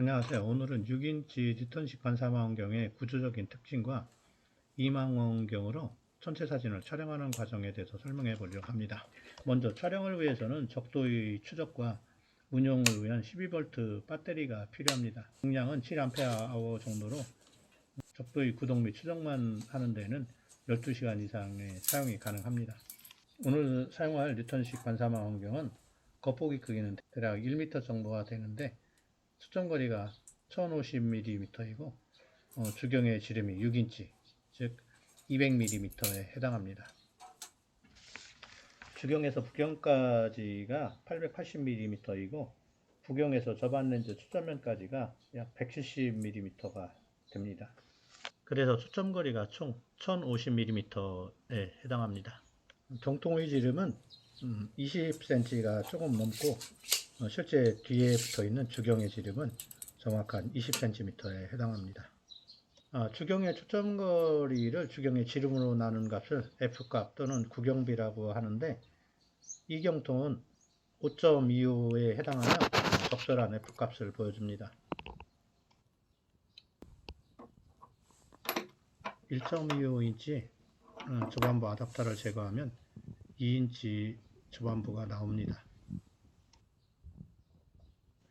안녕하세요. 오늘은 6인치 뉴턴식 반사망원경의 구조적인 특징과 이망원경으로 전체 사진을 촬영하는 과정에 대해서 설명해 보려고 합니다. 먼저 촬영을 위해서는 적도의 추적과 운용을 위한 12V 배터리가 필요합니다. 용량은 7Ah 정도로 적도의 구동 및 추적만 하는 데는 12시간 이상의 사용이 가능합니다. 오늘 사용할 뉴턴식 반사망원경은 겉보기 크기는 대략 1m 정도가 되는데 수정거리가 1050mm이고 어, 주경의 지름이 6인치 즉 200mm에 해당합니다. 주경에서 부경까지가 880mm이고 부경에서 저반 렌즈 초점면까지가 약 170mm가 됩니다. 그래서 초점거리가 총 1050mm에 해당합니다. 정통의 지름은 20cm가 조금 넘고 어, 실제 뒤에 붙어 있는 주경의 지름은 정확한 20cm에 해당합니다. 아, 주경의 초점거리를 주경의 지름으로 나눈 값을 F값 또는 구경비라고 하는데 이 경통은 5.25에 해당하는 적절한 F값을 보여줍니다. 1.25인치 어, 저반부 아답터를 제거하면 2인치 저반부가 나옵니다.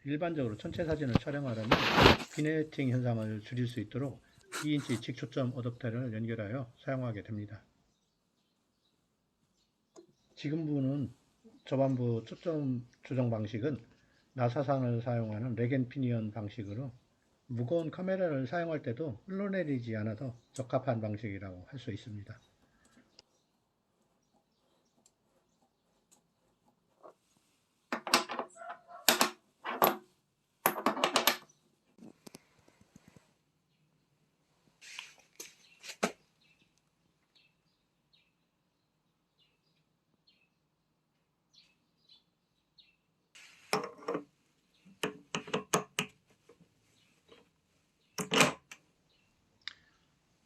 일반적으로 전체 사진을 촬영하려면 비네팅 현상을 줄일 수 있도록 2인치 직초점 어댑터를 연결하여 사용하게 됩니다. 지금 보는 저반부 초점 조정 방식은 나사상을 사용하는 레겐피니언 방식으로 무거운 카메라를 사용할 때도 흘러내리지 않아도 적합한 방식이라고 할 수 있습니다.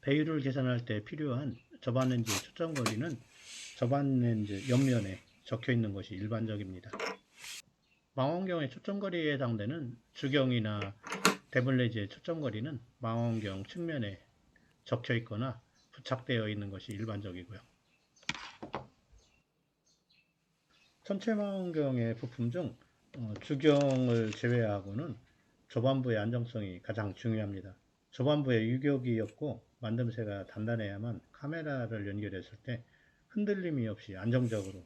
배율을 계산할 때 필요한 저반 렌즈의 초점 거리는 저반 렌즈 옆면에 적혀 있는 것이 일반적입니다. 망원경의 초점 거리에 해당되는 주경이나 데블레즈의 초점 거리는 망원경 측면에 적혀 있거나 부착되어 있는 것이 일반적이고요. 전체 망원경의 부품 중 어, 주경을 제외하고는 조반부의 안정성이 가장 중요합니다. 조반부에 유격이 없고 만듦새가 단단해야만 카메라를 연결했을 때 흔들림이 없이 안정적으로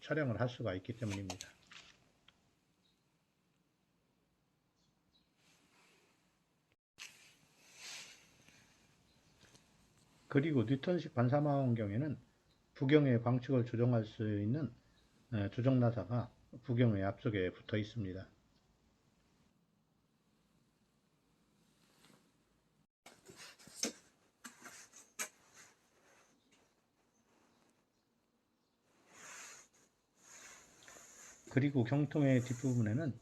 촬영을 할 수가 있기 때문입니다. 그리고 뉴턴식 반사망원 경에는 부경의 광축을 조정할 수 있는 에, 조정 나사가 부경의 앞쪽에 붙어 있습니다. 그리고 경통의 뒷부분에는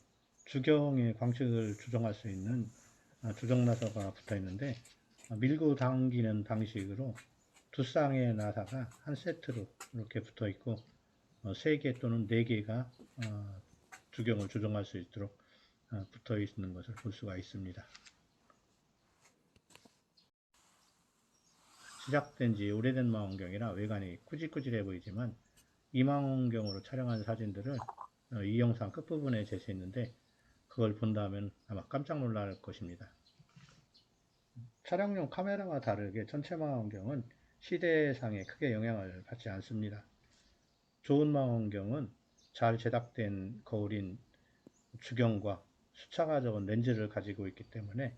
주경의 광축을 조정할 수 있는 아, 조정 나사가 붙어 있는데 아, 밀고 당기는 방식으로 두 쌍의 나사가 한 세트로 이렇게 붙어 있고 어, 세개 또는 네 개가 어, 주경을 조정할 수 있도록 어, 붙어 있는 것을 볼 수가 있습니다. 제작된 지 오래된 망원경이라 외관이 꾸질꾸질해 보이지만 이 망원경으로 촬영한 사진들을 어, 이 영상 끝부분에 제시했는데 그걸 본다면 아마 깜짝 놀랄 것입니다. 촬영용 카메라와 다르게 전체 망원경은 시대상에 크게 영향을 받지 않습니다. 좋은 망원경은 잘 제작된 거울인 주경과 수차가 적은 렌즈를 가지고 있기 때문에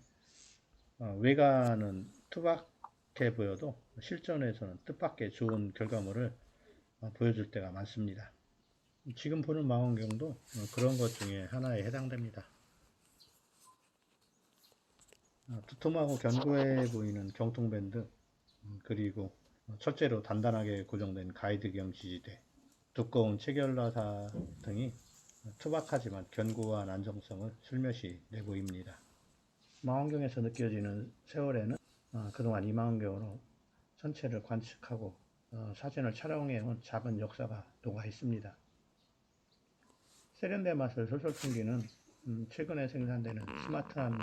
어, 외관은 투박해 보여도 실전에서는 뜻밖의 좋은 결과물을 어, 보여줄 때가 많습니다. 지금 보는 망원경도 어, 그런 것 중에 하나에 해당됩니다. 어, 두툼하고 견고해 보이는 경통밴드 음, 그리고 철제로 단단하게 고정된 가이드경 지지대 두꺼운 체결나사 등이 투박하지만 견고한 안정성을 슬며시 내보입니다. 망원경에서 느껴지는 세월에는 어, 그동안 이 망원경으로 전체를 관측하고 어, 사진을 촬영해온 작은 역사가 녹아 있습니다. 세련된 맛을 솔솔 풍기는 음, 최근에 생산되는 스마트한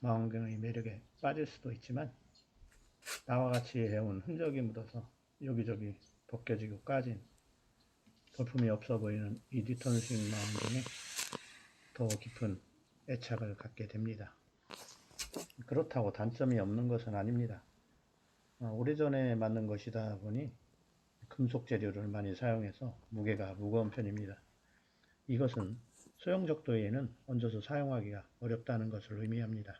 망원경의 매력에 빠질 수도 있지만 나와 같이 해온 흔적이 묻어서 여기저기 벗겨지고 까진 볼품이 없어 보이는 이 뉴턴식 망원경에 더 깊은 애착을 갖게 됩니다. 그렇다고 단점이 없는 것은 아닙니다. 어, 오래전에 만든 것이다 보니 금속 재료를 많이 사용해서 무게가 무거운 편입니다. 이것은 소형적 도에는 얹어서 사용하기가 어렵다는 것을 의미합니다.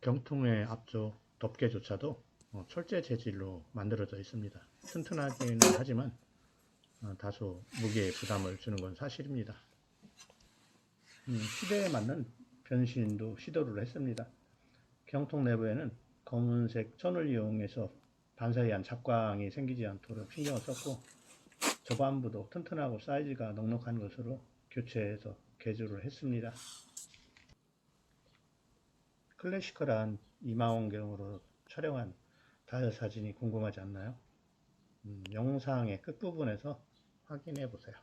경통의 앞쪽 덮개조차도 어, 철제 재질로 만들어져 있습니다. 튼튼하기는 하지만 어, 다소 무게에 부담을 주는 건 사실입니다. 음, 시대에 맞는 변신도 시도를 했습니다. 경통 내부에는 검은색 천을 이용해서 반사이한 잡광이 생기지 않도록 신경을 썼고 저반부도 튼튼하고 사이즈가 넉넉한 것으로 교체해서 개조를 했습니다. 클래시컬한 이마원경으로 촬영한 다이어 사진이 궁금하지 않나요? 음, 영상의 끝부분에서 확인해 보세요.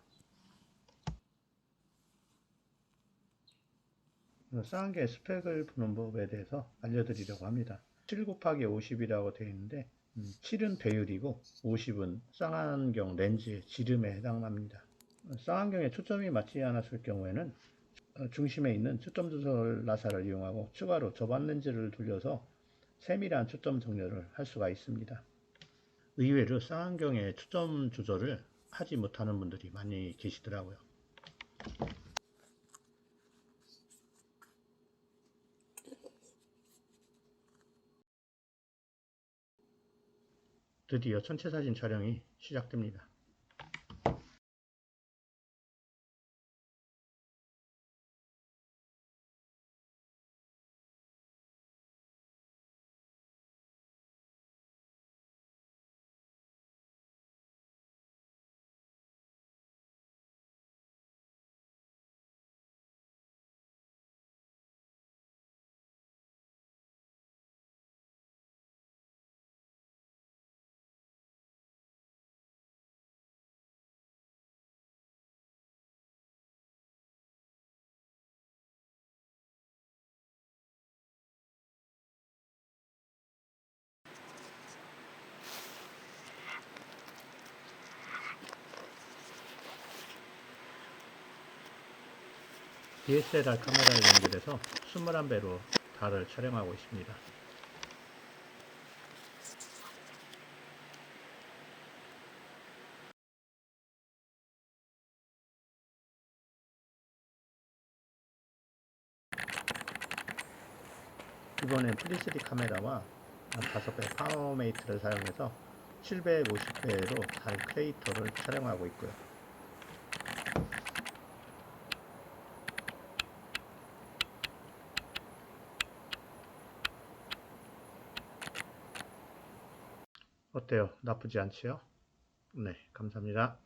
쌍안경 스펙을 보는 법에 대해서 알려드리려고 합니다. 7 곱하기 50이라고 되어 있는데 7은 배율이고 50은 쌍안경 렌즈의 지름에 해당합니다. 쌍안경에 초점이 맞지 않았을 경우에는 어, 중심에 있는 초점 조절 나사를 이용하고 추가로 저반 렌즈를 돌려서 세밀한 초점 정렬을 할 수가 있습니다. 의외로 쌍안경에 초점 조절을 하지 못하는 분들이 많이 계시더라고요. 드디어 전체 사진 촬영이 시작됩니다. DSLR 카메라를 연결해서 21배로 달을 촬영하고 있습니다. 이번엔 프리스디 카메라와 5배 파워메이트를 사용해서 750배로 달 크레이터를 촬영하고 있고요. 어때요? 나쁘지 않지요? 네, 감사합니다.